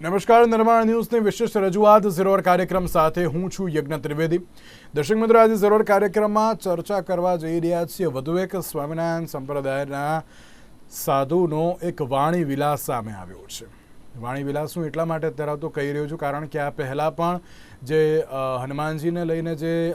નમસ્કાર, નિર્માણ ન્યૂઝની વિશેષ રજૂઆત ઝીરોર કાર્યક્રમ સાથે હું છું યજ્ઞ ત્રિવેદી. દર્શક મિત્રો, આજે ઝીરોર કાર્યક્રમમાં ચર્ચા કરવા જઈ રહ્યા છીએ વધુ એક સ્વામિનારાયણ સંપ્રદાયના સાધુનો એક વાણી વિલાસ સામે આવ્યો છે. વાણી વિલાસ હું એટલા માટે અત્યારે તો કહી રહ્યો છું કારણ કે આ પહેલાં પણ જે હનુમાનજીને લઈને જે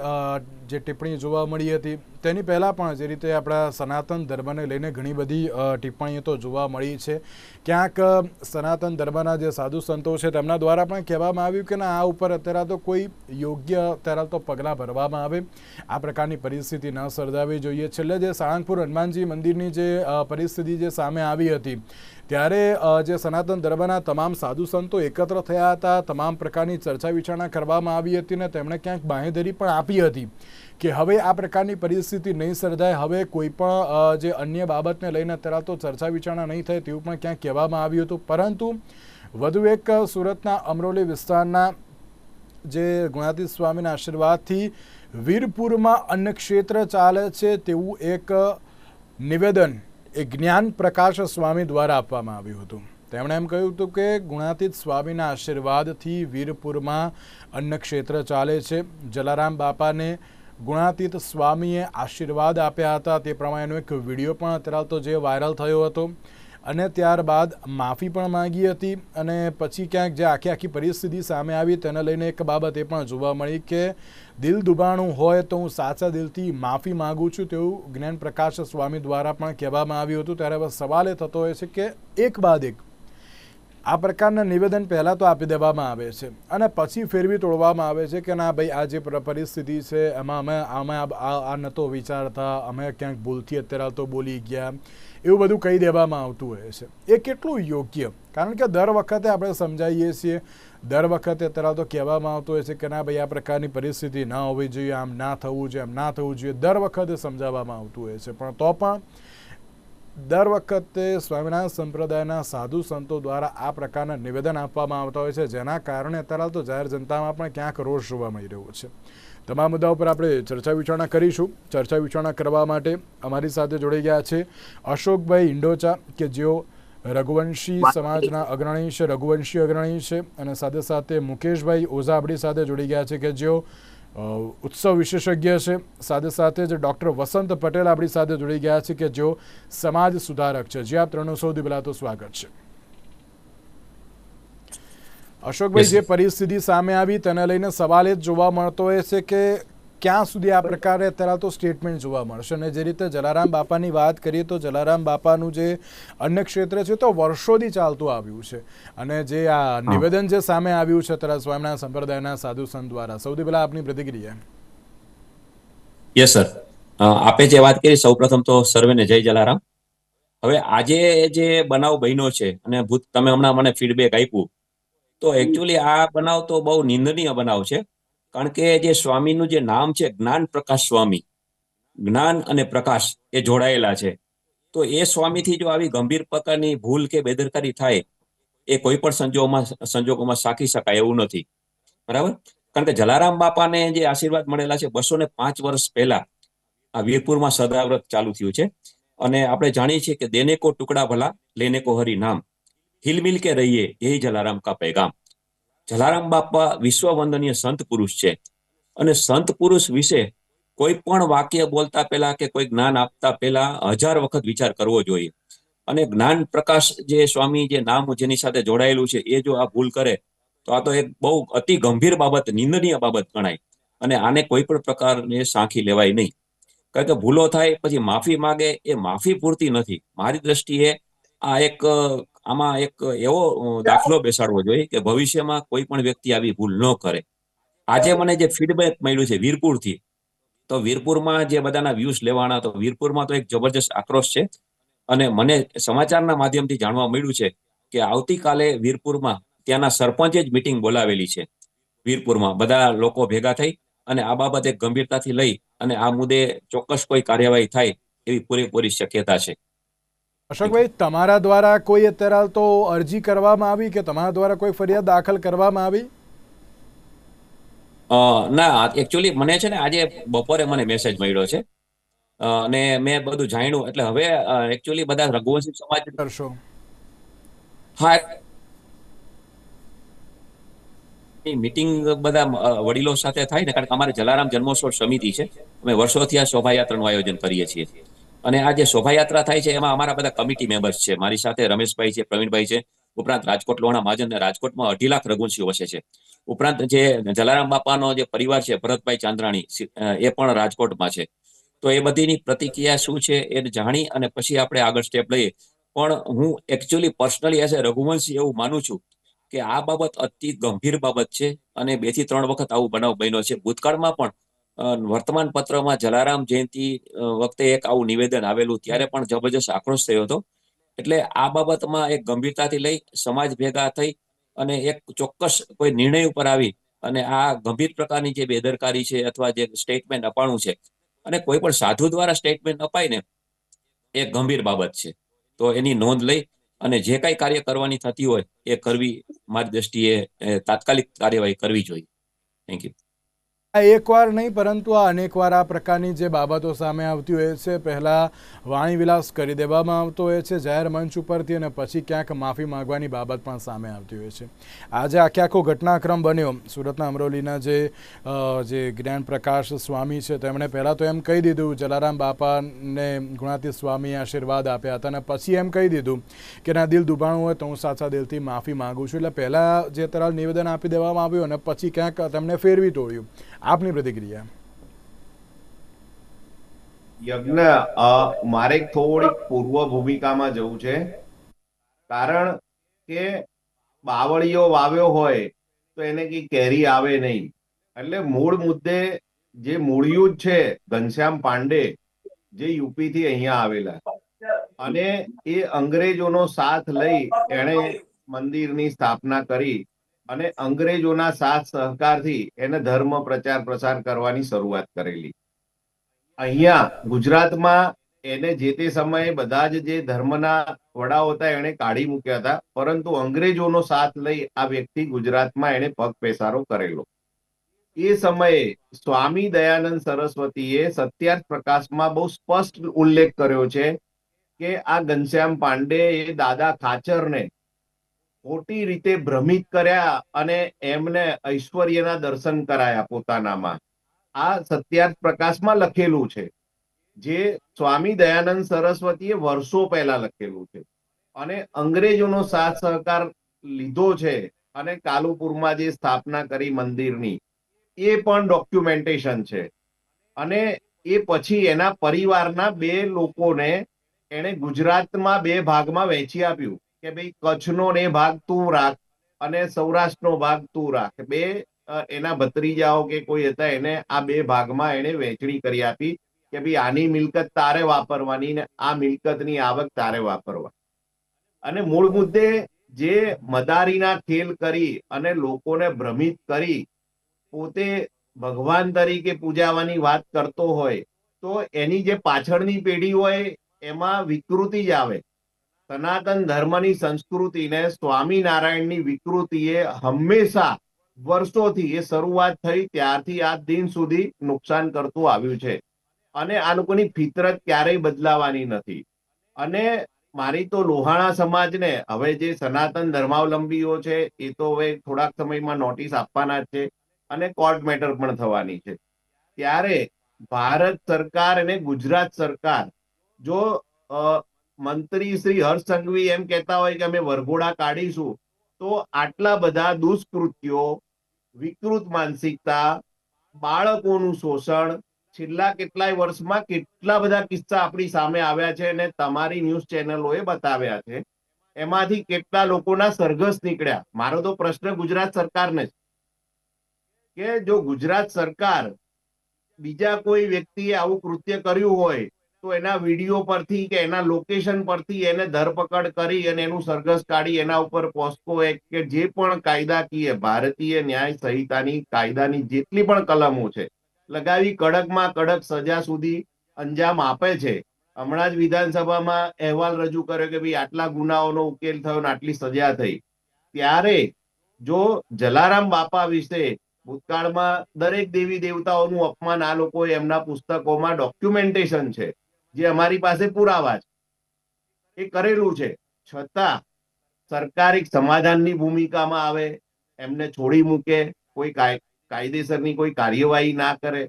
જે ટિપ્પણી જોવા મળી હતી, તેની પહેલાં પણ જે રીતે આપણા સનાતન ધર્મને લઈને ઘણી બધી ટિપ્પણીઓ તો જોવા મળી છે. ક્યાંક સનાતન ધર્મના જે સાધુ સંતો છે, તેમના દ્વારા પણ કહેવામાં આવ્યું કે ના, આ ઉપર અત્યારે તો કોઈ યોગ્ય અત્યારે તો પગલાં ભરવામાં આવે. આ પ્રકારની પરિસ્થિતિ ન સર્જાવી જોઈએ. છેલ્લે જે સાળંગપુર હનુમાનજી મંદિરની જે પરિસ્થિતિ જે સામે આવી હતી, ત્યારે જે સનાતન ધર્મના તમામ સાધુ સંતો એકત્ર થયા હતા. તમામ પ્રકારની ચર્ચા વિચારણા કરવામાં આવી હતી અને તેમણે ક્યાંક બાંહેધરી પણ આપી હતી કે હવે આ પ્રકારની પરિસ્થિતિ નહીં સર્જાય, હવે કોઈ પણ જે અન્ય બાબતને લઈને અત્યારે તો ચર્ચા વિચારણા નહીં થાય તેવું પણ ક્યાંક કહેવામાં આવ્યું હતું. પરંતુ વધુ એક સુરતના અમરોલી વિસ્તારના જે ગુણાતી સ્વામીના આશીર્વાદથી વીરપુરમાં અન્ન ક્ષેત્ર ચાલે છે તેવું એક નિવેદન એ જ્ઞાન પ્રકાશ સ્વામી દ્વારા આપવામાં આવ્યું હતું. તેમણે એમ કહ્યું હતું કે ગુણાતીત સ્વામીના આશીર્વાદથી વીરપુરમાં અન્નક્ષેત્ર ચાલે છે. જલારામ બાપાને ગુણાતીત સ્વામીએ આશીર્વાદ આપ્યા હતા તે પ્રમાણેનો એક વીડિયો પણ અત્યારે તો જે વાયરલ થયો હતો અને ત્યારબાદ માફી પણ માંગી હતી અને પછી ક્યાંક જે આખી આખી પરિસ્થિતિ સામે આવી તેને લઈને એક બાબત એ પણ જોવા મળી કે દિલ દુબાણું હોય તો હું સાચા દિલથી માફી માગું છું તેવું જ્ઞાન પ્રકાશ સ્વામી દ્વારા પણ કહેવામાં આવ્યું હતું. ત્યારે હવે સવાલ એ થતો હોય છે કે એક બાદ એક આ પ્રકારના નિવેદન પહેલાં તો આપી દેવામાં આવે છે અને પછી ફેરવી તોડવામાં આવે છે કે ના ભાઈ, આ જે પર- પરિસ્થિતિ છે, એમાં અમે અમે આ નહોતો વિચારતા, અમે ક્યાંક ભૂલથી અત્યારે તો બોલી ગયા. એવું બધું કહી દેવામાં આવતું હોય છે. એ કેટલું યોગ્ય? કારણ કે દર વખતે આપણે સમજાવીએ છીએ. દર વખતે અત્યારે તો કહેવામાં આવતું હોય છે કે ના ભાઈ, આ પ્રકારની પરિસ્થિતિ ના હોવી જોઈએ, આમ ના થવું જોઈએ, આમ ના થવું જોઈએ. દર વખતે સમજાવવામાં આવતું હોય છે. પણ તો પણ દર વખતે સ્વામિનારાયણ સંપ્રદાયના સાધુ સંતો દ્વારા આ પ્રકારના નિવેદન આપવામાં આવતા હોય છે જેના કારણે અત્યારે તો જાહેર જનતામાં પણ ક્યાંક રોષ જોવા મળી રહ્યો છે. તમામ મુદ્દા ઉપર આપણે ચર્ચા વિચારણા કરીશું. ચર્ચા વિચારણા કરવા માટે અમારી સાથે જોડાઈ ગયા છે અશોકભાઈ ઇન્ડોચા કે જેઓ રઘુવંશી સમાજના અગ્રણી છે રઘુવંશી અગ્રણી છે અને સાથે સાથે મુકેશભાઈ ઓઝા આપણી સાથે જોડી ગયા છે કે જેઓ ઉત્સવ વિશેષજ્ઞ છે. સાથે સાથે જે ડૉક્ટર વસંત પટેલ આપણી સાથે જોડી ગયા છે કે જેઓ સમાજ સુધારક છે. જે આપ ત્રણનું સૌથી પહેલાં તો સ્વાગત છે. અશોકભાઈ જે પરિસ્થિતિ સામે આવી તેને લઈને સવાલ એ જ જોવા મળતો હોય છે કે ક્યાં સુધી આ પ્રકારે અત્યારે તો સ્ટેટમેન્ટ જોવા મળશે અને જે રીતે જલારામ બાપાની વાત કરીએ તો જલારામ બાપાનું જે અન્ય ક્ષેત્ર છે તો વર્ષોથી ચાલતું આવ્યું છે. અને જે આ નિવેદન જે સામે આવ્યું છે અત્યારે સ્વામિના સંપ્રદાયના સાધુ સંત દ્વારા. સૌથી પહેલા આપની પ્રતિક્રિયા યસ સર આપે જે વાત કરી સૌપ્રથમ તો સર્વેને જય જલારામ. હવે આજે જે બનાવ બન્યો છે અને ભૂત તમે હમણાં મને ફીડબેક આપ્યું તો એકચ્યુઅલી આ બનાવ તો બહુ નિંદનીય બનાવ છે. કારણ કે જે સ્વામીનું જે નામ છે, જ્ઞાન પ્રકાશ સ્વામી, જ્ઞાન અને પ્રકાશ એ જોડાયેલા છે. તો એ સ્વામીથી જો આવી ગંભીર પ્રકારની ભૂલ કે બેદરકારી થાય, એ કોઈ પણ સંજોગોમાં સંજોગોમાં સાકી શકાય એવું નથી. બરાબર? કારણ કે જલારામ બાપાને જે આશીર્વાદ મળેલા છે, બસો ને પાંચ વર્ષ પહેલા આ વીરપુરમાં સદાવ્રત ચાલુ થયું છે. અને આપણે જાણીએ છીએ કે દેને કો ટુકડા ભલા લેને કો હરી નામ. હિલમિલ કે રહીએ એ જલારામ કા પૈગામ. જલારામ બાપા વિશ્વ વંદનીય સંત પુરુષ છે. અને સંત પુરુષ વિશે કોઈ પણ વાક્ય બોલતા પહેલા કે કોઈ જ્ઞાન આપતા પહેલા હજાર વખત વિચાર કરવો જોઈએ. અને જ્ઞાન પ્રકાશ જે સ્વામી જે નામ જેની સાથે જોડાયેલું છે, એ જો આ ભૂલ કરે, તો આ તો એક બહુ અતિ ગંભીર બાબત, નિંદનીય બાબત ગણાય. અને આને કોઈ પણ પ્રકારને સાંખી લેવાય નહીં. કારણ કે ભૂલો થાય, પછી માફી માંગે, એ માફી પૂરતી નથી. મારી દ્રષ્ટિએ આ એક આમાં એક એવો દાખલો બેસાડવો જોઈએ કે ભવિષ્યમાં કોઈ પણ વ્યક્તિ આવી ભૂલ ન કરે. આજે મને જે ફીડબેક મળ્યું છે વીરપુરથી તો વીરપુરમાં જે બધાના વ્યૂઝ લેવાના તો વીરપુરમાં તો એક જબરજસ્ત આક્રોશ છે. અને મને સમાચારના માધ્યમથી જાણવા મળ્યું છે કે આવતીકાલે વીરપુરમાં ત્યાંના સરપંચે જ મિટિંગ બોલાવેલી છે વીરપુરમાં. બધા લોકો ભેગા થઈ અને આ બાબતે ગંભીરતાથી લઈ અને આ મુદ્દે ચોક્કસ કોઈ કાર્યવાહી થાય એવી પૂરેપૂરી શક્યતા છે. અશોકભાઈ તમારા દ્વારા કોઈ અત્યારે તો અરજી કરવામાં આવી કે તમારા દ્વારા કોઈ ફરિયાદ દાખલ કરવામાં આવી? ના એકચ્યુઅલી મને છે ને આજે બપોરે મને મેસેજ મળ્યો છે. અને મેં બધું જાણ્યું. એટલે હવે એકચ્યુઅલી બધા રઘુવંશી સમાજ કરશો. હા મીટિંગ બધા વડીલો સાથે થાય ને કારણ કે અમારે જલારામ જન્મોત્સવ સમિતિ છે. અમે વર્ષોથી આ શોભાયાત્રાનું આયોજન કરીએ છીએ. અને આ જે શોભાયાત્રા થાય છે, એમાં અમારા બધા કમિટી મેમ્બર્સ છે. મારી સાથે રમેશભાઈ છે, પ્રવીણભાઈ છે. ઉપરાંત રાજકોટ લોણા મહાજન રાજકોટમાં અઢી લાખ રઘુવંશીઓ વસે છે. ઉપરાંત જે જલારામ બાપાનો જે પરિવાર છે, ભરતભાઈ ચાંદ્રાણી એ પણ રાજકોટમાં છે. તો એ બધીની પ્રતિક્રિયા શું છે એ જાણી અને પછી આપણે આગળ સ્ટેપ લઈએ. પણ હું actually personally as a Raghuvanshi એવું માનું છું કે આ બાબત અતિ ગંભીર બાબત છે અને બેથી ત્રણ વખત આવું બનાવ બન્યો છે. ભૂતકાળમાં પણ વર્તમાન પત્રમાં જલારામ જયંતિ વખતે એક આવું નિવેદન આવેલું ત્યારે પણ જબરજસ્ત આક્રોશ થયો હતો. એટલે આ બાબતમાં એક ગંભીરતાથી લઈ સમાજ ભેગા થઈ અને એક ચોક્કસ કોઈ નિર્ણય ઉપર આવી અને આ ગંભીર પ્રકારની જે બેદરકારી છે અથવા જે સ્ટેટમેન્ટ અપાણું છે અને કોઈ પણ સાધુ દ્વારા સ્ટેટમેન્ટ અપાય ને એ ગંભીર બાબત છે. તો એની નોંધ લઈ અને જે કઈ કાર્ય કરવાની થતી હોય એ કરવી મારી દ્રષ્ટિએ તાત્કાલિક કાર્યવાહી કરવી જોઈએ. થેન્ક યુ એકવાર નહીં, પરંતુ આ અનેકવાર આ પ્રકારની જે બાબતો સામે આવતી હોય છે, પહેલાં વાણીવિલાસ કરી દેવામાં આવતો હોય છે, જાહેર મંચ ઉપરથી અને પછી ક્યાંક માફી માંગવાની બાબત પણ સામે આવતી હોય છે. આજે આખે આખો ઘટનાક્રમ બન્યો. સુરતના અમરોલીના જે જે જ્ઞાન પ્રકાશ સ્વામી છે, તેમણે પહેલાં તો એમ કહી દીધું, જલારામ બાપાને ગુણાતીત સ્વામીએ આશીર્વાદ આપ્યા હતા અને પછી એમ કહી દીધું કે ના, દિલ દુભાણું હોય તો હું સાચા દિલથી માફી માગું છું. એટલે પહેલાં જે તરલ નિવેદન આપી દેવામાં આવ્યું અને પછી ક્યાંક તેમણે ફેરવી તોડ્યું. આપની પ્રતિક્રિયા? યજ્ઞ મારે થોડીક પૂર્વ ભૂમિકામાં જવું છે. કારણ કે બાવળીઓ વાવ્યો હોય તો એને કઈ કેરી આવે નહીં. એટલે મૂળ મુદ્દે જે મૂળિયું છે, ઘનશ્યામ પાંડે, જે યુપી થી અહીંયા આવેલા. અને એ અંગ્રેજોનો સાથ લઈ એણે મંદિરની સ્થાપના કરી. અને અંગ્રેજોના સાથ સહકારથી એને ધર્મ પ્રચાર પ્રસાર કરવાની શરૂઆત કરેલી. અહીંયા ગુજરાતમાં એને જે તે સમયે બધા જ જે ધર્મના વડાઓ હતા એને કાઢી મૂક્યા હતા, પરંતુ અંગ્રેજોનો સાથ લઈ આ વ્યક્તિ ગુજરાતમાં એને પગ પેસારો કરેલો. એ સમયે સ્વામી દયાનંદ સરસ્વતીએ સત્યાર્થ પ્રકાશમાં બહુ સ્પષ્ટ ઉલ્લેખ કર્યો છે કે આ ઘનશ્યામ પાંડે એ દાદા ખાચરને ખોટી રીતે ભ્રમિત કર્યા અને એમને ઐશ્વર્યના દર્શન કરાયા પોતાનામાં. આ સત્યાર્થ પ્રકાશમાં લખેલું છે. જે સ્વામી દયાનંદ સરસ્વતીએ વર્ષો પહેલા લખેલું છે. અને અંગ્રેજોનો સાથ સહકાર લીધો છે અને કાલુપુરમાં જે સ્થાપના કરી મંદિરની, એ પણ ડોક્યુમેન્ટેશન છે. અને એ પછી એના પરિવારના બે લોકોને એણે ગુજરાતમાં બે ભાગમાં વહેંચી આપ્યું. કે ભાઈ કચ્છનો ને ભાગ તું રાખ અને સૌરાષ્ટ્રનો ભાગ તું રાખ. બે એના ભત્રીજાઓ કે કોઈ હતા એને આ બે ભાગમાં એને વહેંચણી કરી આપી કે ભાઈ આની મિલકત તારે વાપરવાની ને આ મિલકતની આવક તારે વાપરવા. અને મૂળ મુદ્દે જે મદારીના ખેલ કરી અને લોકોને ભ્રમિત કરી પોતે ભગવાન તરીકે પૂજાવાની વાત કરતો હોય તો એની જે પાછળની પેઢી હોય એમાં વિકૃતિ જ આવે. સનાતન ધર્મની સંસ્કૃતિને સ્વામિનારાયણની વિકૃતિએ હંમેશા વર્ષોથી એ શરૂઆત થઈ, ત્યારથી આ દિન સુધી નુકસાન કરતું આવ્યું છે. અને આ લોકોની ફિતરત ક્યારેય બદલાવાની નથી. અને મારી તો લોહાણા સમાજને હવે જે સનાતન ધર્માવલંબીઓ છે, એ તો હવે થોડાક સમયમાં નોટિસ આપવાના છે અને કોર્ટ મેટર પણ થવાની છે. ત્યારે ભારત સરકાર અને ગુજરાત સરકાર જો મંત્રી શ્રી હર્ષ એમ કહેતા હોય કે અમે વરઘોડા કાઢીશું, તો આટલા બધા દુષ્કૃત્યો, વિકૃત માનસિકતા, બાળકોનું શોષણ, છેલ્લા કેટલાય વર્ષમાં કેટલા બધા કિસ્સા આપણી સામે આવ્યા છે અને તમારી ન્યૂઝ ચેનલોએ બતાવ્યા છે. એમાંથી કેટલા લોકોના સરઘસ નીકળ્યા? મારો તો પ્રશ્ન ગુજરાત સરકારને છે કે જો ગુજરાત સરકાર બીજા કોઈ વ્યક્તિએ આવું કૃત્ય કર્યું હોય તો એના વીડિયો પરથી કે એના લોકેશન પરથી એને ધરપકડ કરી અને એનું સરઘસ કાઢી એના ઉપર પોસ્કો એક્ટ કે જે પણ કાયદાકીય ભારતીય ન્યાય સંહિતાની કાયદાની જેટલી પણ કલમો છે, લગાવી કડકમાં કડક સજા સુધી અંજામ આપે છે. હમણાં જ વિધાનસભામાં અહેવાલ રજૂ કર્યો કે ભાઈ આટલા ગુનાઓનો ઉકેલ થયો ને આટલી સજા થઈ. ત્યારે જો જલારામ બાપા વિશે ભૂતકાળમાં દરેક દેવી દેવતાઓનું અપમાન આ લોકોએ એમના પુસ્તકોમાં ડોક્યુમેન્ટેશન છે. જે અમારી પાસે પુરાવા છે. એ કરેલું છે. છતાં સરકાર સમાધાનની ભૂમિકામાં આવે, એમને છોડી મૂકે, કોઈ કાયદેસરની કોઈ કાર્યવાહી ના કરે.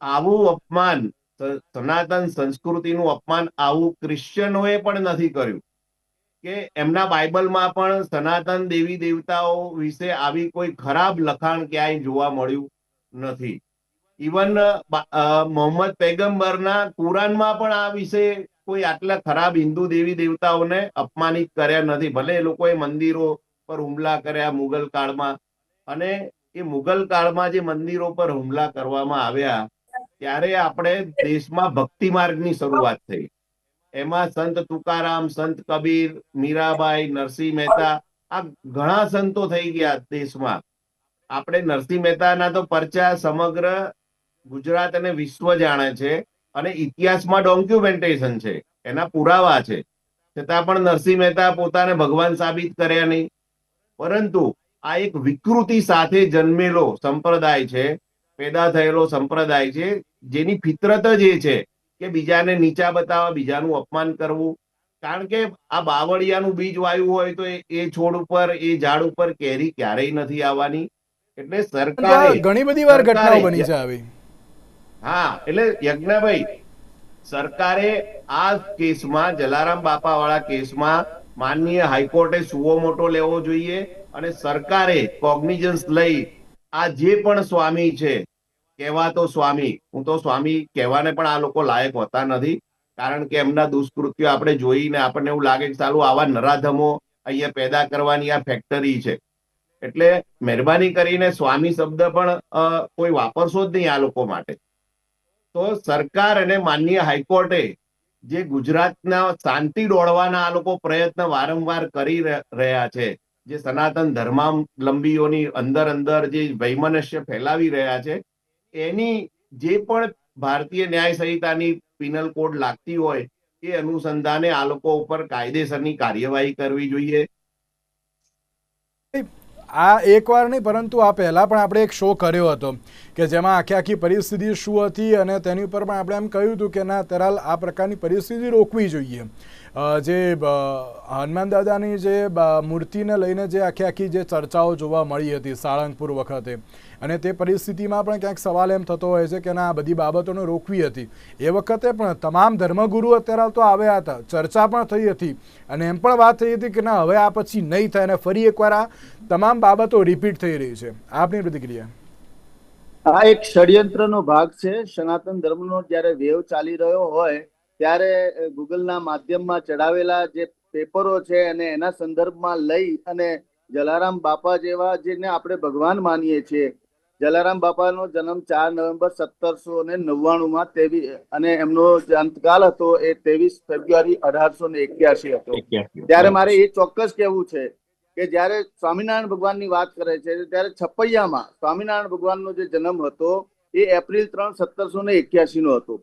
આવું અપમાન સનાતન સંસ્કૃતિનું અપમાન આવું ક્રિશ્ચનોએ પણ નથી કર્યું. કે એમના બાઇબલમાં પણ સનાતન દેવી દેવતાઓ વિશે આવી કોઈ ખરાબ લખાણ ક્યાંય જોવા મળ્યું નથી. ઇવન મોહમ્મદ પેગમ્બરના કુરાનમાં પણ આ વિશે કોઈ આટલા ખરાબ હિન્દુ દેવી દેવતાઓને અપમાનિત કર્યા નથી. ભલે એ લોકોએ મંદિરો પર હુમલા કર્યા મુગલ કાળમાં, અને એ મુગલ કાળમાં જે મંદિરો પર હુમલા કરવામાં આવ્યા, ત્યારે આપણે દેશમાં ભક્તિ માર્ગની શરૂઆત થઈ. એમાં સંત તુકારામ, સંત કબીર, મીરાબાઈ, નરસિંહ મહેતા, આ ઘણા સંતો થઈ ગયા દેશમાં. આપણે નરસિંહ મહેતાના તો પરચા સમગ્ર ગુજરાત અને વિશ્વ જાણે છે અને ઇતિહાસમાં ડોક્યુમેન્ટેશન છે એના પુરાવા છે. છતાં પણ નરસિંહ મહેતા પોતાને ભગવાન સાબિત કર્યા નહીં. પરંતુ આ એક વિકૃતિ સાથે જન્મેલો સંપ્રદાય છે પેદા થયેલો સંપ્રદાય છે જેની ફિતરત જ એ છે કે બીજાને નીચા બતાવવા બીજાનું અપમાન કરવું. કારણ કે આ બાવળિયાનું બીજ વાયુ હોય તો એ- છોડ ઉપર એ ઝાડ ઉપર કેરી ક્યારેય નથી આવવાની. એટલે સરકાર સરકારે ઘણી બધી વાર ઘટનાઓ બની છે આવી. હા, એટલે યજ્ઞભાઈ, સરકારે આ કેસમાં, જલારામ બાપા વાળા કેસમાં માનનીય હાઈકોર્ટે સુવો મોટો લેવો જોઈએ અને સરકારે કોગ્નિઝન્સ લઈ આ જે પણ સ્વામી છે, કહેવાતો સ્વામી, હું તો સ્વામી કહેવાને પણ આ લોકો લાયક હોતા નથી, કારણ કે એમના દુષ્કૃત્યો આપણે જોઈને આપણને એવું લાગે કે ચાલુ આવા નરાધમો અહીંયા પેદા કરવાની આ ફેક્ટરી છે. એટલે મહેરબાની કરીને સ્વામી શબ્દ પણ કોઈ વાપરશો જ નહીં આ લોકો માટે. તો સરકાર અને માનનીય હાઈકોર્ટે જે ગુજરાતના શાંતિ દોડવાના આ લોકો પ્રયત્ન વારંવાર કરી રહ્યા છે, જે સનાતન ધર્માવલંબીઓની અંદર અંદર જે વૈમનસ્ય ફેલાવી રહ્યા છે, એની જે પણ ભારતીય ન્યાય સંહિતાની પિનલ કોડ લાગતી હોય, એ અનુસંધાને આ લોકો ઉપર કાયદેસરની કાર્યવાહી કરવી જોઈએ. આ એકવાર નહીં, પરંતુ આ પહેલાં પણ આપણે એક શો કર્યો હતો કે જેમાં આખી આખી પરિસ્થિતિ શું હતી અને તેની ઉપર પણ આપણે એમ કહ્યું હતું કે ના, તરાલ આ પ્રકારની પરિસ્થિતિ રોકવી જોઈએ. જે હનુમાન દાદાની જે મૂર્તિને લઈને જે આખી આખી જે ચર્ચાઓ જોવા મળી હતી સાળંગપુર વખતે. અને તે પરિસ્થિતિમાં પણ ક્યાંક સવાલ એમ થતો હોય છે કે ના, આ બધી બાબતોને રોકવી હતી. એ વખતે પણ તમામ ધર્મગુરુ અત્યારે તો આવ્યા હતા. ચર્ચા પણ થઈ હતી. અને એમ પણ વાત થઈ હતી કે ના, હવે આ પછી નહીં થાય અને ફરી એકવાર આ તમામ બાબતો રિપીટ થઈ રહી છે. આપની પ્રતિક્રિયા? આ એક ષડયંત્રનો ભાગ છે. સનાતન ધર્મનો જ્યારે વેવ ચાલી રહ્યો હોય ત્યારે ગૂગલના માધ્યમમાં ચડાવેલા જે પેપરો છે અને એના સંદર્ભમાં લઈ અને જલારામ બાપા જેવા જેને આપણે ભગવાન માનીએ છીએ જલારામ બાપાનો જન્મ ચાર નવેમ્બર સત્તરસો ને નવ્વાણું માં તેવી અને એમનો અંતકાલ હતો એ ત્રેવીસ ફેબ્રુઆરી અઢારસો ને એક્યાસી હતો. ત્યારે મારે એ ચોક્કસ કહેવું છે કે જ્યારે સ્વામિનારાયણ ભગવાનની વાત કરે છે ત્યારે છપૈયામાં સ્વામિનારાયણ ભગવાનનો જે જન્મ હતો એ એપ્રિલ ત્રણ સત્તરસો ને એક્યાસી નો હતો.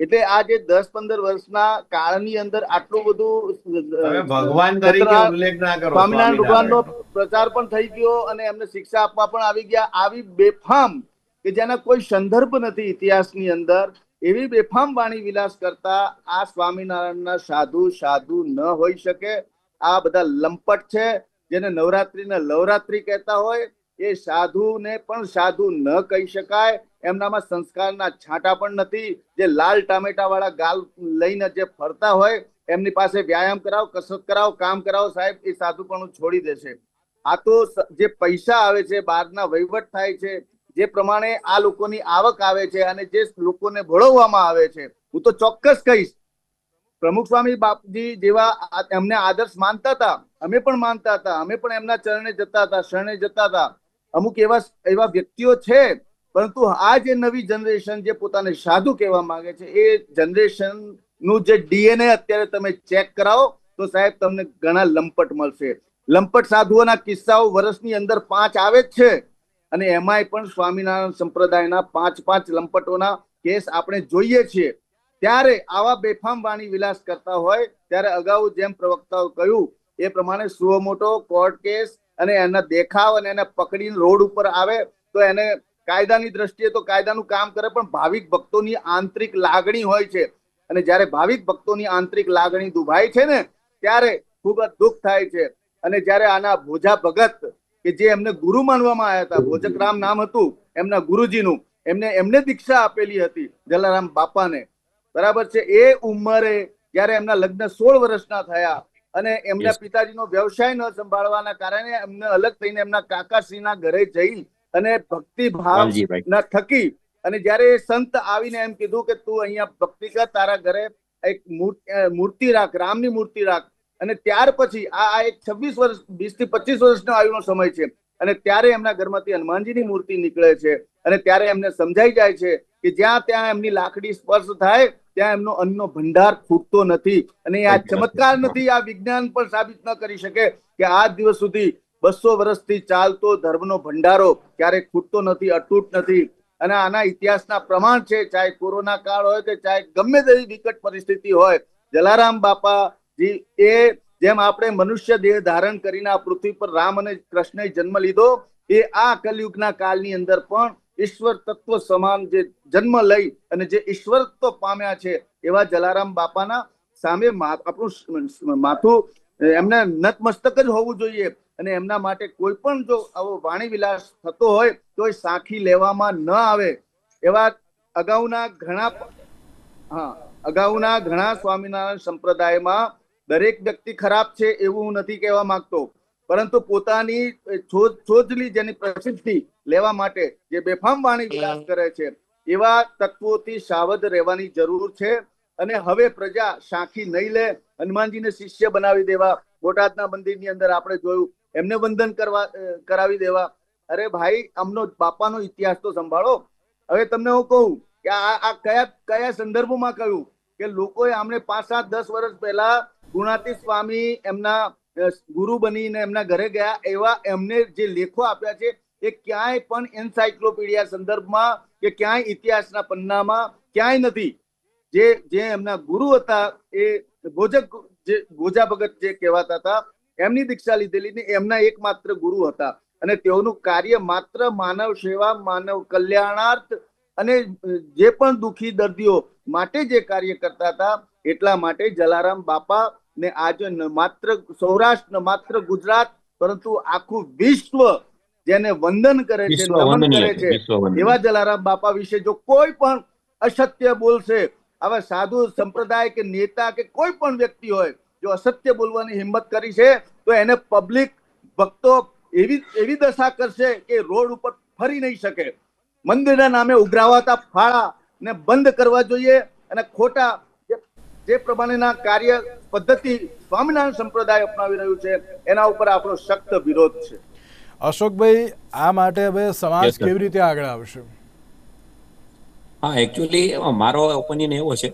એટલે આ જે દસ પંદર વર્ષના કાળની અંદર આટલું બધું ભગવાન તરીકે ઉલ્લેખ ના કરો સ્વામિનારાયણ. ભગવાનનો પ્રચાર પણ થઈ ગયો અને એમને શિક્ષા આપવા પણ આવી ગયા. આવી બેફામ કે જેના કોઈ સંદર્ભ નથી ઇતિહાસની અંદર એવી બેફામ વાણી વિલાસ કરતા આ સ્વામિનારાયણના સાધુ સાધુ ન હોઈ શકે. આ બધા લંપટ છે જેને નવરાત્રીને લવરાત્રી કહેતા હોય એ સાધુને પણ સાધુ ન કહી શકાય. એમનામાં સંસ્કારના છાંટા પણ નથી. જે લાલ ટામેટા વાળા ગાલ લઈને જે ફરતા હોય, એમની પાસે વ્યાયામ કરાવો, કસરત કરાવો, કામ કરાવો, સાહેબ, એ સાધુપણું છોડી દેશે આ તો જે પૈસા આવે છે, બહારના વહીવટ થાય છે, જે પ્રમાણે આ લોકોની આવક આવે છે અને જે લોકોને ભળવવામાં આવે છે, હું તો ચોક્કસ કહીશ. પ્રમુખ સ્વામી બાપજી જેવા એમને આદર્શ માનતા હતા, અમે પણ માનતા હતા, અમે પણ એમના ચરણે જતા હતા, શરણે જતા હતા. અમુક એવા એવા વ્યક્તિઓ છે પરંતુ આ જે નવી જનરેશન જે પોતાને સાધુ કહેવા માંગે છે, એ જનરેશનનું જે ડીએનએ અત્યારે તમે ચેક કરાવો, તો સાહેબ તમને ઘણા લંપટ મળશે. લંપટ સાધુઓના કિસ્સાઓ વર્ષની અંદર પાંચ આવે જ છે. અને એમાંય પણ સ્વામિનારાયણ સંપ્રદાયના પાંચ પાંચ લંપટોના કેસ આપણે જોઈએ છીએ. ત્યારે આવા બેફામ વાણી વિલાસ કરતા હોય, ત્યારે અગાઉ જેમ પ્રવક્તાઓ કહ્યું, એ પ્રમાણે સુઓ મોટો, કોર્ટ કેસ, અને એના દેખાવ અને એને પકડીને રોડ ઉપર આવે, તો એને કાયદાની દ્રષ્ટિએ તો કાયદાનું કામ કરે પણ ભાવિક ભક્તોની આંતરિક લાગણી હોય છે. અને જ્યારે ભાવિક ભક્તોની આંતરિક લાગણી દુભાય છે ને ત્યારે ખૂબ જ દુઃખ થાય છે. અને જ્યારે આના ભોજા ભગત કે જે એમને ગુરુ માનવામાં આવ્યા હતા ભોજકરામ નામ હતું એમના ગુરુજીનું એમને એમને દીક્ષા આપેલી હતી જલારામ બાપાને. બરાબર છે? એ ઉંમરે જ્યારે એમના લગ્ન સોળ વર્ષના થયા અને એમના. પિતાજીનો વ્યવસાય ન સંભાળવાના કારણે એમને અલગ થઈને એમના કાકાશ્રીના ઘરે જઈ અને ભક્તિ ભાવ વાલજીભાઈ ના થકી અને જ્યારે સંત આવીને એમ કીધું કે તું અહીંયા ભક્તિ કર તારા ઘરે એક મૂર્તિ રાખ રામની મૂર્તિ રાખ. અને ત્યાર પછી આ આ એક છવ્વીસ વર્ષ વીસથી પચીસ વર્ષનો આયુનો સમય છે. અને ત્યારે એમના ઘરમાંથી હનુમાનજીની મૂર્તિ નીકળે છે. અને ત્યારે એમને સમજાઈ જાય છે કે જ્યાં ત્યાં એમની લાકડી સ્પર્શ થાય ત્યાં એમનો અન્નનો ભંડાર ખૂટતો નથી. અને આ ચમત્કાર નથી આ વિજ્ઞાન પણ સાબિત ન કરી શકે કે આજ દિવસ સુધી બસો વર્ષથી ચાલતો ધર્મનો ભંડારો ક્યારેક ખૂટતો નથી, અતૂટ નથી. અને આના ઇતિહાસના પ્રમાણ છે, ચાહે કોરોના કાળ હોય કે ચાહે ગમે તેવી વિકટ પરિસ્થિતિ હોય, જલારામ બાપાજી એ જેમ આપણે મનુષ્ય દેહ ધારણ કરીને આ પૃથ્વી પર રામ અને કૃષ્ણએ જન્મ લીધો, એ આ કલયુગના કાળની અંદર પણ ઈશ્વર તત્વ સમાન જે જન્મ લઈ અને જે ઈશ્વરત્વ પામ્યા છે, એવા જલારામ બાપાના સામે આપણું માથું એમને નતમસ્તક જ હોવું જોઈએ. અને એમના માટે કોઈ પણ જો આવો વાણી વિલાસ થતો હોય તો એ સાખી લેવામાં ન આવે. એવા અગાઉના ઘણા હા, અગાઉના ઘણા સ્વામિનારાયણ સંપ્રદાયમાં દરેક વ્યક્તિ ખરાબ છે એવું હું નથી કહેવા માંગતો. પરંતુ પોતાની છોજલી જેની પ્રસિદ્ધિ લેવા માટે જે બેફામ વાણી વિલાસ કરે છે, એવા તત્વોથી સાવધ રહેવાની જરૂર છે. અને હવે પ્રજા સાખી નહીં લે. હનુમાનજીને શિષ્ય બનાવી દેવા. બોટાદના મંદિરની અંદર આપણે જોયું એમને વંદન કરવા કરાવી દેવા. અરે ભાઈ આમનો બાપાનો ઇતિહાસ તો સંભાળો. હવે તમને હું કહું કે આ આ કયા કયા સંદર્ભમાં કહ્યું કે લોકોએ આમને પાંચ સાત દસ વર્ષ પહેલા ગુણાતી સ્વામી એમના ગુરુ બનીને એમના ઘરે ગયા એવા એમને જે લેખો આપ્યા છે એ ક્યાંય પણ એન્સાયક્લોપીડિયા સંદર્ભમાં કે ક્યાંય ઇતિહાસના પન્નામાં ક્યાંય નથી. જે જે એમના ગુરુ હતા એ ભોજક, જે ભોજા ભગત જે કહેવાતા હતા એમની દીક્ષા લીધેલી ને એમના એકમાત્ર ગુરુ હતા. અને તેઓનું કાર્ય માત્ર માનવ સેવા માનવ કલ્યાણાર્થ અને જે પણ દુખી દર્દીઓ માટે જે કાર્ય કરતા હતા એટલા માટે જલારામ બાપા ને આજે ન માત્ર સૌરાષ્ટ્ર ન માત્ર ગુજરાત પરંતુ આખું વિશ્વ જેને વંદન કરે છે નમન કરે છે એવા જલારામ બાપા વિશે જો કોઈ પણ અસત્ય બોલશે આવા સાધુ સંપ્રદાય કે નેતા કે કોઈ પણ વ્યક્તિ હોય જો અસત્ય બોલવાની હિંમત કરી છે તો એને પબ્લિક ભક્તો એવી એવી દશા કરશે કે રોડ ઉપર ફરી નહીં શકે. મંદિરના નામે ઉઘરાવાતા ફાળા ને બંધ કરવા જોઈએ અને ખોટા જે- પ્રમાણેના કાર્ય પદ્ધતિ સ્વામિનારાયણ સંપ્રદાય અપનાવી રહ્યું છે એના ઉપર આપણો સખ્ત વિરોધ છે. અશોકભાઈ આ માટે હવે સમાજ કેવી રીતે આગળ આવશે? હા એકચ્યુઅલી મારો ઓપિનિયન એવો છે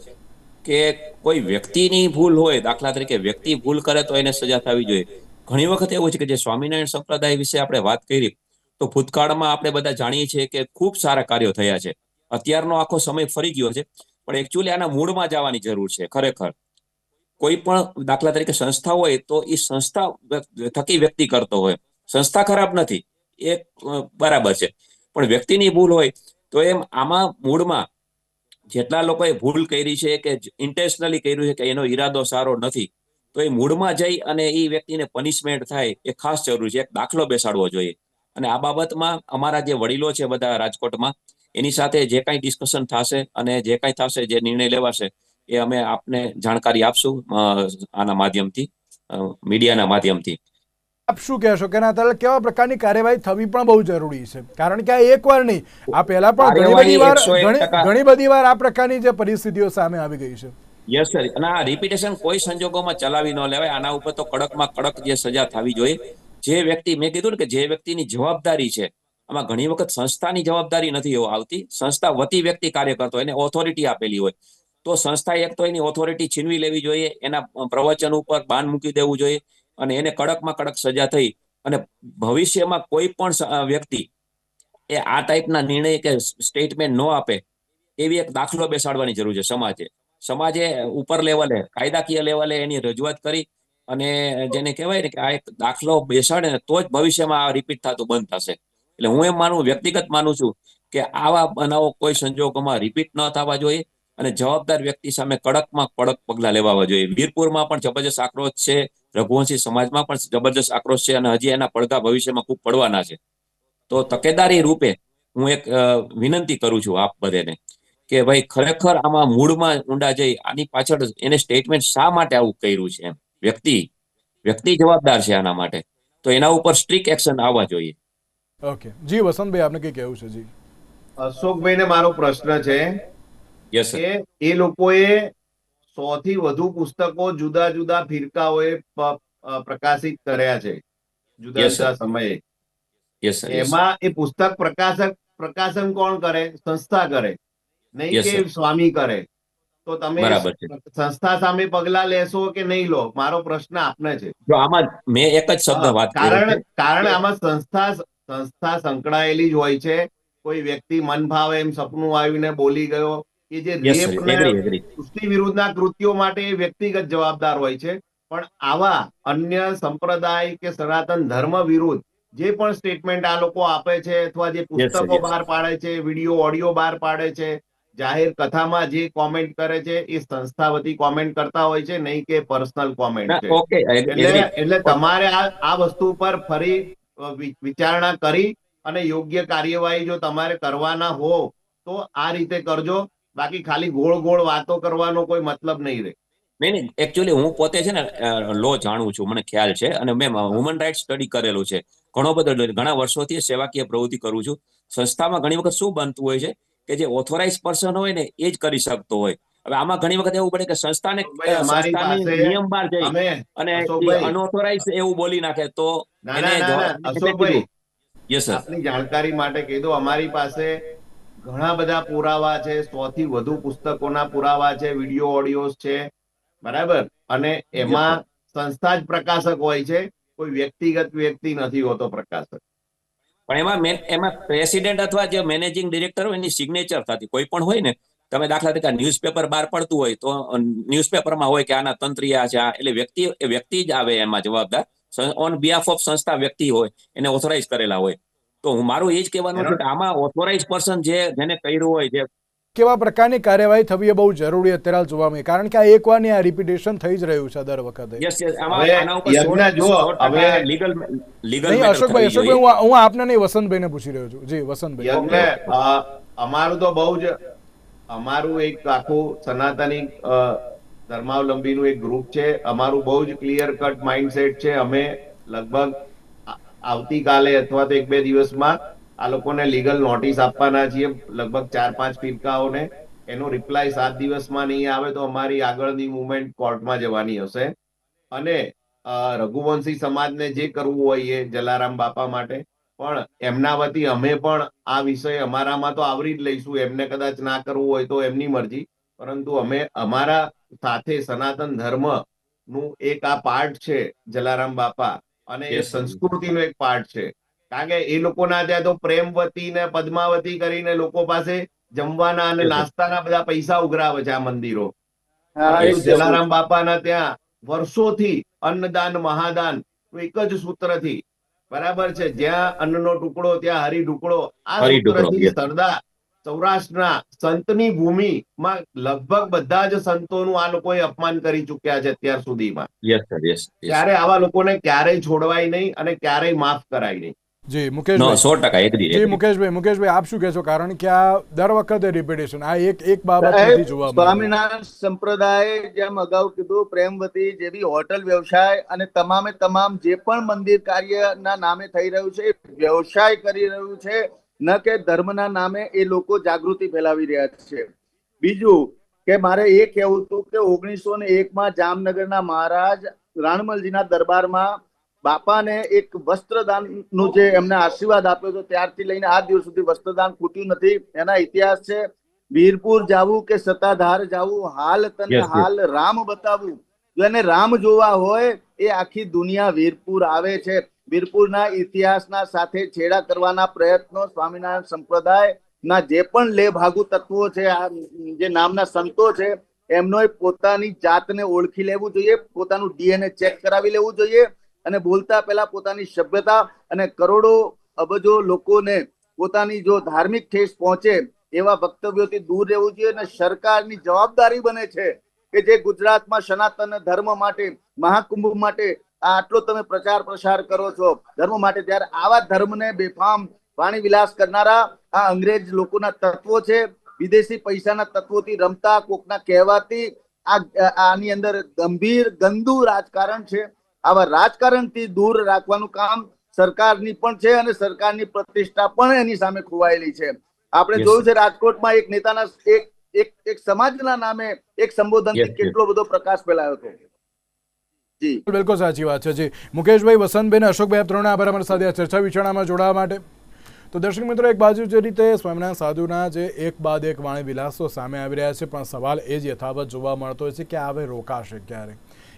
કે કોઈ વ્યક્તિની ભૂલ હોય, દાખલા તરીકે વ્યક્તિ ભૂલ કરે તો એને સજા થવી જોઈએ. ઘણી વખત એવું છે કે જે સ્વામિનારાયણ સંપ્રદાય વિશે આપણે વાત કરી, તો ભૂતકાળમાં આપણે બધા જાણીએ છીએ કે ખૂબ સારા કાર્યો થયા છે. અત્યારનો આખો સમય ફરી ગયો છે, પણ એકચ્યુઅલી આના મૂળમાં જવાની જરૂર છે, ખરેખર. કોઈ પણ દાખલા તરીકે સંસ્થા હોય, તો એ સંસ્થા થકી વ્યક્તિ કરતો હોય. સંસ્થા ખરાબ નથી, એ બરાબર છે. પણ વ્યક્તિની ભૂલ હોય, તો એમ આમાં મૂળમાં જેટલા લોકોએ ભૂલ કરી છે કે ઇન્ટેન્શનલી કર્યું છે કે એનો ઈરાદો સારો નથી, તો એ મૂળમાં જઈ અને એ વ્યક્તિને પનિશમેન્ટ થાય એ ખાસ જરૂરી છે. એક દાખલો બેસાડવો જોઈએ. અને આ બાબતમાં અમારા જે વડીલો છે બધા રાજકોટમાં, એની સાથે જે કાંઈ ડિસ્કશન થશે અને જે કાંઈ થશે, જે નિર્ણય લેવાશે, એ અમે આપને જાણકારી આપશું આના માધ્યમથી મીડિયાના માધ્યમથી. આપ શું કહેશો? કે ના તારે કેવા પ્રકારની કાર્યવાહી થવી પણ બહુ જરૂરી છે. કારણ કે આ એકવાર નહીં આ પહેલા પણ ઘણી બધી વાર ઘણી બધી વાર આ પ્રકારની જે પરિસ્થિતિઓ સામે આવી ગઈ છે. Yes sir. અને આ રિપીટેશન કોઈ સંજોગોમાં ચલાવી ન લેવાય. આના ઉપર તો કડકમાં કડક જે સજા થવી જોઈએ. જે વ્યક્તિ મેં કીધું ને કે જે વ્યક્તિની જવાબદારી છે આમાં ઘણી વખત સંસ્થાની જવાબદારી નથી આવતી. સંસ્થા વતી વ્યક્તિ કાર્ય કરતો હોય એને ઓથોરિટી આપેલી હોય. તો સંસ્થા એક તો એની ઓથોરિટી છીનવી લેવી જોઈએ એના પ્રવચન ઉપર બાન મૂકી દેવું જોઈએ. અને એને કડકમાં કડક સજા થઈ અને ભવિષ્યમાં કોઈ પણ વ્યક્તિ એ આ ટાઈપના નિર્ણય કે સ્ટેટમેન્ટ ન આપે, એવી એક દાખલો બેસાડવાની જરૂર છે સમાજે. સમાજે ઉપર લેવલે, કાયદાકીય લેવલે એની રજૂઆત કરી અને જેને કહેવાય ને કે આ એક દાખલો બેસાડે ને તો જ ભવિષ્યમાં આ રિપીટ થતું બંધ થશે. એટલે હું એમ માનું, વ્યક્તિગત માનું છું કે આવા બનાવો કોઈ સંજોગોમાં રિપીટ ન થવા જોઈએ અને જવાબદાર વ્યક્તિ સામે કડકમાં કડક પગલા લેવા જોઈએ. વીરપુરમાં પણ જબરજસ્ત આક્રોશ છે. રઘુવંશી સમાજમાં પણ જબરજસ્ત આક્રોશ છે અને હજી એના પડઘા ભવિષ્યમાં ખૂબ પડવાના છે. તો તકેદારી રૂપે હું એક વિનંતી કરું છું આપ બધાને કે ભાઈ ખરેખર આમાં મૂળમાં ઊંડા જઈ આની પાછળ એને સ્ટેટમેન્ટ શા માટે આવું કર્યું છે એમ? વ્યક્તિ વ્યક્તિ જવાબદાર છે આના માટે. તો એના ઉપર સ્ટ્રિક્ટ એક્શન આવવા જોઈએ. ઓકે જી વસંતભાઈ આપને કઈ કહેવું છે? જી. અશોકભાઈને મારો પ્રશ્ન છે યસ સર એ લોકોએ સો થી વધુ પુસ્તકો જુદા જુદા ફિરકાઓએ પ્રકાશિત કર્યા છે. જુદા જુદા સમયે. એમાં એ પુસ્તક પ્રકાશક પ્રકાશન કોણ કરે? સંસ્થા કરે. નહીં કે સ્વામી કરે. તો તમે સંસ્થા સામે પગલા લેશો કે નહીં લો? મારો પ્રશ્ન આપને છે. જો આમાં મેં એક જ શબ્દ વાત કારણ કારણ આમાં સંસ્થા સંસ્થા સંકળાયેલી જ હોય છે. કોઈ વ્યક્તિ મન ભાવે એમ સપનું આવીને બોલી ગયો કે જે રેપ વિરુદ્ધના કૃત્યો માટે વ્યક્તિગત જવાબદાર હોય છે. પણ આવા અન્ય સંપ્રદાય કે સનાતન ધર્મ વિરુદ્ધ જે પણ સ્ટેટમેન્ટ આ લોકો આપે છે અથવા જે પુસ્તકો બહાર પાડે છે વીડિયો ઓડિયો બહાર પાડે છે જાહેર કથામાં જે કોમેન્ટ કરે છે એ સંસ્થા વતી કોમેન્ટ કરતા હોય છે નહીં કે પર્સનલ કોમેન્ટ છે. ઓકે એટલે એટલે તમારે આ આ વસ્તુ પર ફરી વિચારણા કરી અને યોગ્ય કાર્યવાહી જો તમારે કરવાના હો તો આ રીતે કરજો. બાકી ખાલી ગોળ ગોળ વાતો કરવાનો કોઈ મતલબ નહીં રહે. નહીં નહીં એકચ્યુઅલી હું પોતે છે ને લો જાણું છું મને ખ્યાલ છે. અને મેં હ્યુમન રાઇટ સ્ટડી કરેલું છે. ઘણો બધો ઘણા વર્ષોથી સેવાકીય પ્રવૃત્તિ કરું છું. સંસ્થામાં ઘણી વખત શું બનતું હોય છે કે જે ઓથોરાઇઝ પર્સન હોય ને એ જ કરી શકતો હોય. હવે આમાં ઘણી વખત એવું બને કે સંસ્થાને નિયમ બહાર જઈ અને અનઓથોરાઇઝ એવું બોલી નાખે તો એને યસ સર આપની જાણકારી માટે કીધું અમારી પાસે ઘણા બધા પુરાવા છે, સો થી વધુ પુસ્તકોના પુરાવા છે, વીડિયો ઓડિયોસ છે, બરાબર? અને એમાં સંસ્થા જ પ્રકાશક હોય છે, કોઈ વ્યક્તિગત વ્યક્તિ નથી હોતો પ્રકાશક. પણ એમાં એમાં પ્રેસિડેન્ટ અથવા જે મેનેજિંગ ડિરેક્ટર હોય એની સિગ્નેચર થતી, કોઈ પણ હોય ને, તમે દાખલા તરીકે ન્યૂઝપેપર બહાર પડતું હોય, તો ન્યૂઝપેપરમાં હોય કે આના તંત્રીયા છે, આ, એટલે વ્યક્તિ વ્યક્તિ જ આવે એમાં જવાબદાર. ઓન બિહાફ ઓફ સંસ્થા વ્યક્તિ હોય, એને ઓથોરાઇઝ કરેલા હોય. તો હું મારું એ જ કહેવાનું છે કે આમાં ઓથોરાઇઝ પર્સન જે જેને કર્યું હોય જે કેવા પ્રકારની કાર્યવાહી થવી એ બહુ જરૂરી અત્યારે હાલ જોવા મળે. કારણ કે આ એકવારની આ રિપીટેશન થઈ જ રહ્યું છે દર વખતે. યસ યસ આમાં હવે આના ઉપર યજ્ઞ જુઓ, હવે લીગલ લીગલ અશોકભાઈ અશોકભાઈ હું આપને નહીં વસંતભાઈને પૂછી રહ્યો છું. જી વસંતભાઈ. અમારું તો બહુ જ અમારું એક આખું સનાતની ધર્માવલંબીનું એક ગ્રુપ છે. અમારું બહુ જ ક્લિયર કટ માઇન્ડસેટ છે. અમે લગભગ આવતીકાલે અથવા તો એક બે દિવસમાં આ લોકોને લીગલ નોટિસ આપવાના છીએ. લગભગ ચાર પાંચ ફિરકાઓને એનો રિપ્લાય સાત દિવસમાં નહીં આવે તો અમારી આગળની મુવમેન્ટ કોર્ટમાં જવાની હશે. અને રઘુવંશી સમાજને જે કરવું હોય એ જલારામ બાપા માટે. પણ એમના વતી અમે પણ આ વિષય અમારામાં તો આવરી જ લઈશું. એમને કદાચ ના કરવું હોય તો એમની મરજી. પરંતુ અમે અમારા સાથે સનાતન ધર્મનું એક આ પાર્ટ છે જલારામ બાપા. અને એ સંસ્કૃતિનો એક પાર્ટ છે. કારણ કે એ લોકોના ત્યાં તો પ્રેમવતી ને પદ્માવતી કરીને લોકો પાસે જમવાના અને નાસ્તાના બધા પૈસા ઉઘરાવે છે આ મંદિરો. જલારામ બાપાના ત્યાં વર્ષોથી અન્નદાન મહાદાન એક જ સૂત્રથી. બરાબર છે? જ્યાં અન્નનો ટુકડો ત્યાં હરી ઢુકડો આ સૂત્રથી સરદાર સૌરાષ્ટ્રના સંતની ભૂમિમાં લગભગ બધા જ સંતોનું આ લોકોએ અપમાન કરી ચુક્યા છે અત્યાર સુધીમાં. યસ ત્યારે આવા લોકોને ક્યારેય છોડવાય નહીં અને ક્યારેય માફ કરાય નહીં. જી મુકેશભાઈ. સો ટકા એગ્રી જી મુકેશભાઈ મુકેશભાઈ આપ શું કહેશો? કારણ કે આ દર વખતે રિપીટેશન આ એક એક બાબત નથી જોવા સ્વામિનારાયણ સંપ્રદાય જેમ અગાઉ કીધું પ્રેમવતી જેવી હોટલ વ્યવસાય અને તમામે તમામ જે પણ મંદિર કાર્યના નામે થઈ રહ્યું છે વ્યવસાય કરી રહ્યું છે. ન કે ધર્મના નામે એ લોકો જાગૃતિ ફેલાવી રહ્યા છે. બીજું કે મારે એ કહેવું હતું કે ઓગણીસો ને એકમાં જામનગરના મહારાજ રાણમલજીના દરબારમાં બાપાને એક વસ્ત્રદાનનું જે એમને આશીર્વાદ આપ્યો હતો ત્યારથી લઈને આ દિવસ સુધી વસ્ત્રદાન ખૂટ્યું નથી. એના ઇતિહાસ છે વીરપુર જાવું કે સત્તાધાર જાવું હાલ તને. હાલ રામ બતાવું. જો એને રામ જોવા હોય એ આખી દુનિયા વીરપુર આવે છે. વીરપુરના ઇતિહાસના સાથે છેડા કરવાના પ્રયત્નો, સ્વામિનારાયણ સંપ્રદાય ના જે પણ લેભાગુ તત્વો છે, આ જે નામના સંતો છે એમનો પોતાની જાતને ઓળખી લેવું જોઈએ, પોતાનું ડીએનએ ચેક કરાવી લેવું જોઈએ અને બોલતા પહેલા પોતાની સભ્યતા અને કરોડો અબજો લોકોને પોતાની જો ધાર્મિક ઠેસ પહોંચે એવા વક્તવ્યોથી દૂર રહેવું જોઈએ અને સરકારની જવાબદારી બને છે કે જે ગુજરાતમાં સનાતન ધર્મ માટે, મહાકુંભ માટે આટલો તમે પ્રચાર પ્રસાર કરો છો. ધર્મ માટે ત્યારે આવા ધર્મને બેફામ વાણી વિલાસ કરનારા આ અંગ્રેજ લોકોના તત્વો છે. વિદેશી પૈસાના તત્વોથી રમતા કોકના કહેવાથી આ આની અંદર ગંભીર ગંદુ રાજકારણ છે. આવા રાજકારણથી દૂર રાખવાનું કામ સરકારની પણ છે અને સરકારની પ્રતિષ્ઠા પણ એની સામે ખોવાયેલી છે. આપણે જોયું છે રાજકોટમાં એક નેતાના એક એક એક સમાજના નામે એક સંબોધન Yes, yes. કેટલો બધો પ્રકાશ ફેલાયો હતો. બિલકુલ સાચી વાત છે, જી. મુકેશભાઈ વસંતબેન અશોકભાઈ ત્રણે આભાર અમારી સાથે આ ચર્ચા વિચારણામાં જોડાવા માટે. તો દર્શક મિત્રો, એક બાજુ જે રીતે સ્વામિનારાયણ સાધુના જે એક બાદ એક વાણી વિલાસો સામે આવી રહ્યા છે, પણ સવાલ એ જ યથાવત જોવા મળતો છે કે હવે રોકાશે ક્યારે?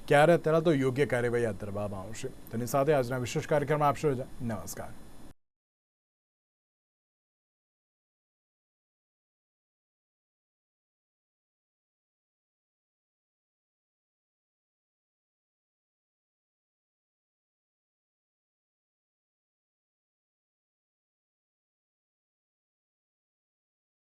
ક્યારે, અત્યારે તો યોગ્ય કાર્યવાહી હાથ ધરવામાં આવશે. તેની સાથે આજના વિશેષ કાર્યક્રમમાં આપશો નમસ્કાર.